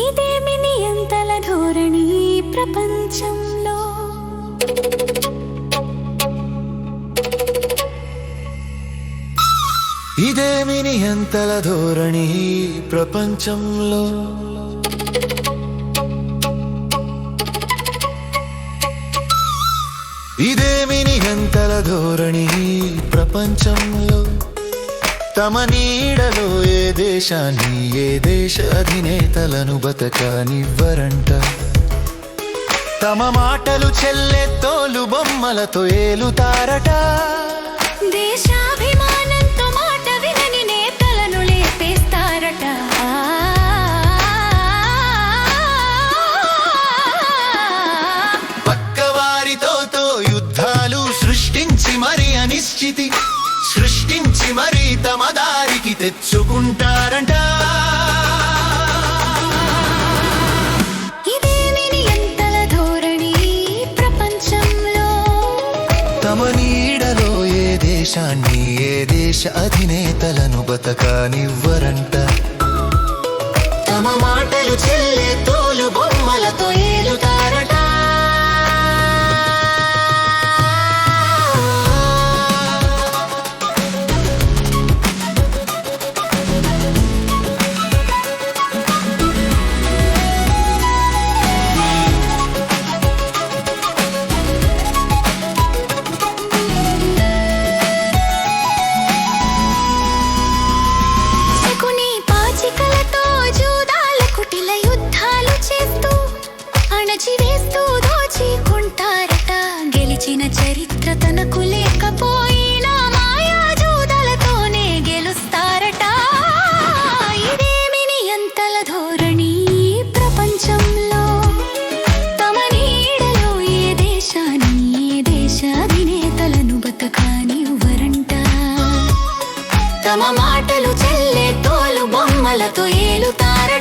ఇదేమి నియంతల ధోరణి ఈ ప్రపంచంలో ఇదేమి నియంతల ధోరణి ఈ ప్రపంచంలో ఇదేమి నియంతల ధోరణి ప్రపంచంలో. తమ నీడలో ఏ దేశాన్ని ఏ దేశ అధినేతలను బతకనివ్వరంట. తమ మాటలు చెల్లె తోలు బొమ్మలతో ఏలుతారట. దేశాభిమానంతో మాట వినని నేతలను లేపేస్తారట. పక్కవారితో తో యుద్ధాలు సృష్టించి మరి అనిశ్చితి. తెచ్చుకుంటారంట. తమ నీడలో ఏ దేశాన్ని ఏ దేశ అధినేతలను బతకనివ్వరంట. తమ మాటలు చెల్లె తోలు అణచివేస్తూ దోచుకుంటారట గెలిచిన చరిత్ర తనకు లేకపోయినా మాయా గెలుస్తారట. ఇదేమి నియంతల ధోరణి ప్రపంచంలో? తమ నీడలో ఏ దేశాన్ని ఏ దేశ బతకాని బతకానివ్వరంట తమ మాటలు చెల్లే తోలు బొమ్మలతో ఏలుతారట.